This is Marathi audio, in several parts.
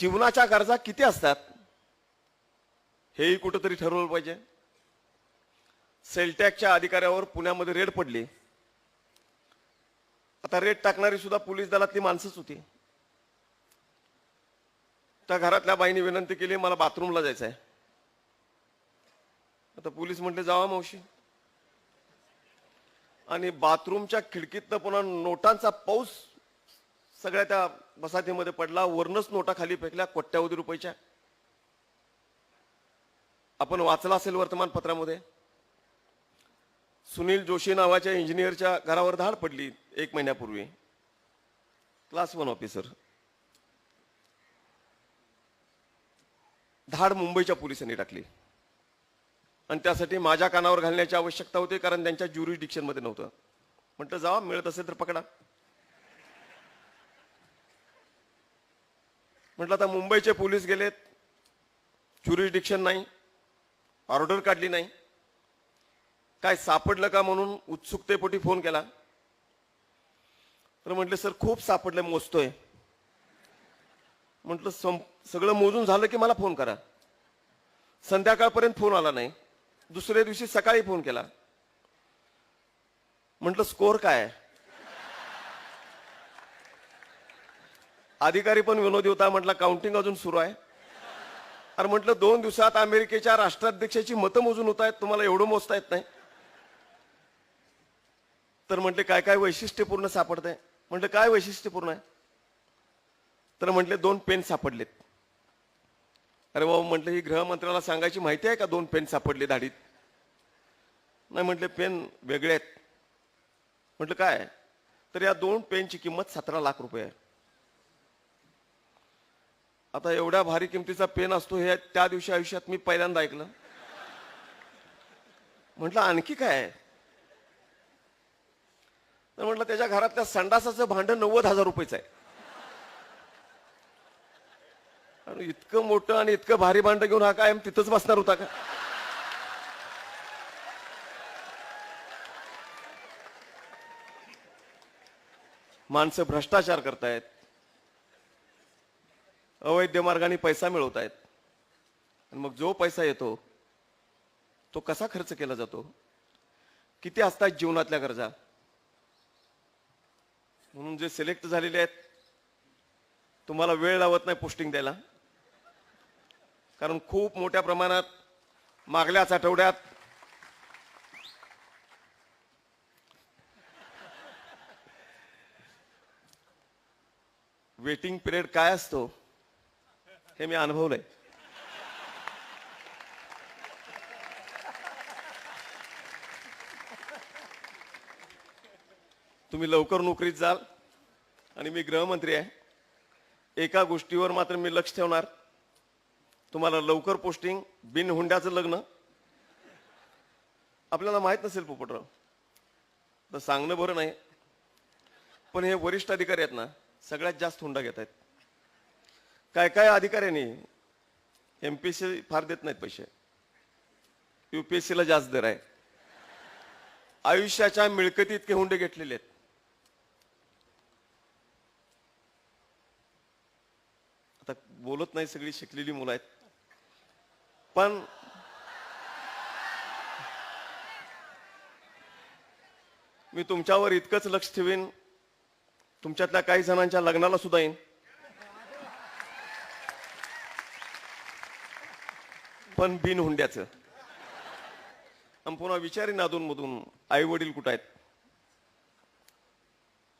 जीवनाच्या गरजा किती असतात? हेही कुठंतरी ठरवलं पाहिजे. सेलटॅकच्या अधिकाऱ्यावर पुण्यामध्ये रेड पडली. आता रेड टाकणारी सुद्धा पोलीस दलातली माणसंच होती. त्या घरातल्या बाईने विनंती केली मला बाथरूमला जायचं आहे आता पोलीस म्हटले जावा मावशी. आणि बाथरूमच्या खिडकीतनं पुन्हा नोटांचा पाऊस सगळ्या त्या बसातीमध्ये पडला वरनच नोटा खाली फेकल्या कोट्यावधी रुपयाच्या. आपण वाचला असेल वर्तमानपत्रामध्ये. सुनील जोशी नावाच्या इंजिनियरच्या घरावर धाड पडली एक महिन्यापूर्वी. Class one officer. धाड मुंबईच्या पोलिसांनी टाकली. आणि त्यासाठी माझ्या कानावर घालण्याची आवश्यकता होती कारण त्यांच्या ज्युरिडिक्शनमध्ये नव्हतं. म्हटलं जावा मिळत असेल तर पकडा. म्हटलं आता मुंबईचे पोलीस गेलेत. ज्युरिस्डिक्शन नाही. ऑर्डर काढली नाही. काय सापडलं का म्हणून उत्सुकतेपोटी फोन केला? तर म्हटले सर खूप सापडलं मोजतोय. म्हटलं सं- सगळं मोजून झालं की मला फोन करा. संध्याकाळपर्यंत फोन आला नाही. दुसऱ्या दिवशी सकाळी फोन केला. म्हटलं स्कोअर काय आहे? अधिकारी पण विनोदी होता म्हटलं काउंटिंग अजून सुरू आहे. अरे म्हटलं दोन दिवसात अमेरिकेच्या राष्ट्राध्यक्षाची मतं मोजून होत आहेत तुम्हाला एवढं मोजता येत नाही. तर म्हटले काय काय वैशिष्ट्यपूर्ण सापडतंय? म्हटलं काय वैशिष्ट्यपूर्ण आहे? तर म्हटले दोन पेन सापडलेत. अरे बाबा म्हटलं ही गृहमंत्र्याला सांगायची माहिती आहे का दोन पेन सापडले दाढीत? नाही म्हटले पेन वेगळे आहेत. म्हटलं काय? तर या दोन पेनची किंमत सतरा लाख रुपये आहे. आता एवढ्या भारी किमतीचा पेन असतो हे त्या दिवशी आयुष्यात मी पहिल्यांदा ऐकलं. म्हटलं आणखी काय तर म्हटलं त्याच्या घरातल्या संडासाचं भांडं नव्वद हजार रुपयेचं आहे. आणि इतकं मोठं आणि इतकं भारी भांडं घेऊन हा कायम तिथंच बसणार होता का? माणसं भ्रष्टाचार करतायत. अवैध मार्गाने पैसा मिळवत आहेत आणि मग जो पैसा येतो तो कसा खर्च केला जातो? किती असतात जीवनातल्या गरजा? म्हणून जे सिलेक्ट झालेले आहेत तुम्हाला वेळ लावत नाही पोस्टिंग द्यायला. कारण खूप मोठ्या प्रमाणात मागल्याच आठवड्यात वेटिंग पिरियड काय असतो? हे मी अनुभवलंय. तुम्ही लवकर नोकरीत जाल आणि मी गृहमंत्री आहे. एका गोष्टीवर मात्र मी लक्ष ठेवणार. तुम्हाला लवकर पोस्टिंग बिन हुंड्याचं लग्न. आपल्याला माहीत नसेल पोपटराव. तर सांगणं बरं नाही. पण हे वरिष्ठ अधिकारी आहेत ना सगळ्यात जास्त हुंडा घेत आहेत काय काय अधिकाऱ्यांनी एमपीएससी फार देत नाहीत पैसे. युपीएससीला जास्त दर आहे. आयुष्याच्या मिळकती इतके हुंडे घेतलेले आहेत. आता बोलत नाही सगळी शिकलेली मुलं आहेत. पण मी तुमच्यावर इतकंच लक्ष ठेवीन. तुमच्यातल्या काही जणांच्या लग्नाला सुद्धा येईन. पण बिन हुंड्याचं. आणि पुन्हा विचारीन अधून आई वडील कुठं आहेत?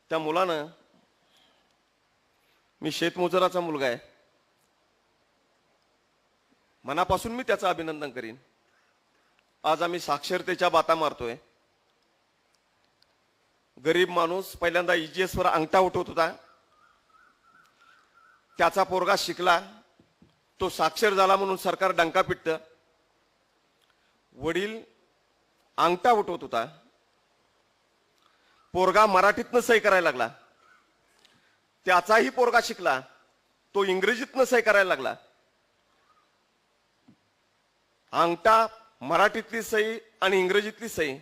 त्या मुलानं मी शेतमजुराचा मुलगा आहे. मनापासून मी त्याचं अभिनंदन करीन. आज आम्ही साक्षरतेच्या बाता मारतोय. गरीब माणूस पहिल्यांदा EGS वर अंगठा उठवत होता. त्याचा पोरगा शिकला. तो साक्षर झाला म्हणून सरकार डंका पिटत. वडील अंगठा उठवत होता. पोरगा मराठीतनं सही करायला लागला. त्याचाही पोरगा शिकला. तो इंग्रजीतनं सही करायला लागला. अंगठा मराठीतली सही आणि इंग्रजीतली सही.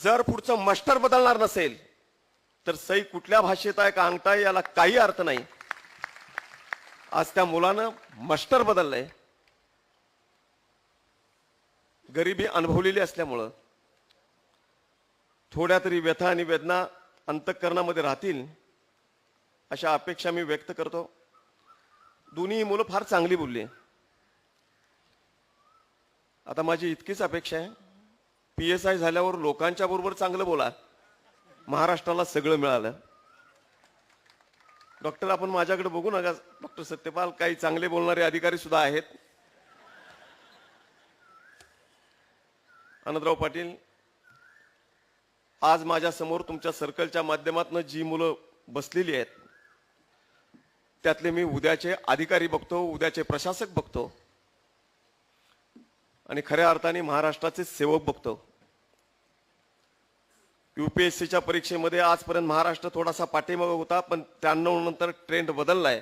जर पुढचं मस्टर बदलणार नसेल तर सही कुठल्या भाषेत आहे का अंगठा याला काही अर्थ नाही. आज त्या मुलानं मास्टर बदललंय. गरिबी अनुभवलेली असल्यामुळं थोड्या तरी व्यथा आणि वेदना अंतःकरणामध्ये राहतील अशा अपेक्षा मी व्यक्त करतो. दोन्ही मुलं फार चांगली बोलली आता माझी इतकीच अपेक्षा आहे पी एस आय झाल्यावर लोकांच्या बरोबर चांगलं बोला. महाराष्ट्राला सगळं मिळालं. डॉक्टर आपण माझ्याकडे बघू नका. डॉक्टर सत्यपाल काही चांगले बोलणारे अधिकारी सुद्धा आहेत. आनंदराव पाटील आज माझ्यासमोर तुमच्या सर्कलच्या माध्यमातून जी मुलं बसलेली आहेत त्यातले मी उद्याचे अधिकारी बघतो उद्याचे प्रशासक बघतो आणि खऱ्या अर्थाने महाराष्ट्राचे सेवक बघतो. युपीएससीच्या परीक्षेमध्ये आजपर्यंत महाराष्ट्र थोडासा पाठीमागे होता पण त्र्याण्णव नंतर ट्रेंड बदललाय.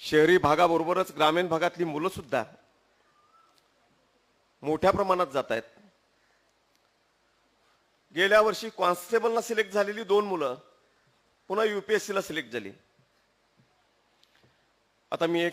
शहरी भागाबरोबरच ग्रामीण भागातली मुलं सुद्धा मोठ्या प्रमाणात जात आहेत गेल्या वर्षी कॉन्स्टेबलला सिलेक्ट झालेली दोन मुलं पुन्हा युपीएससीला सिलेक्ट झाली. आता मी एक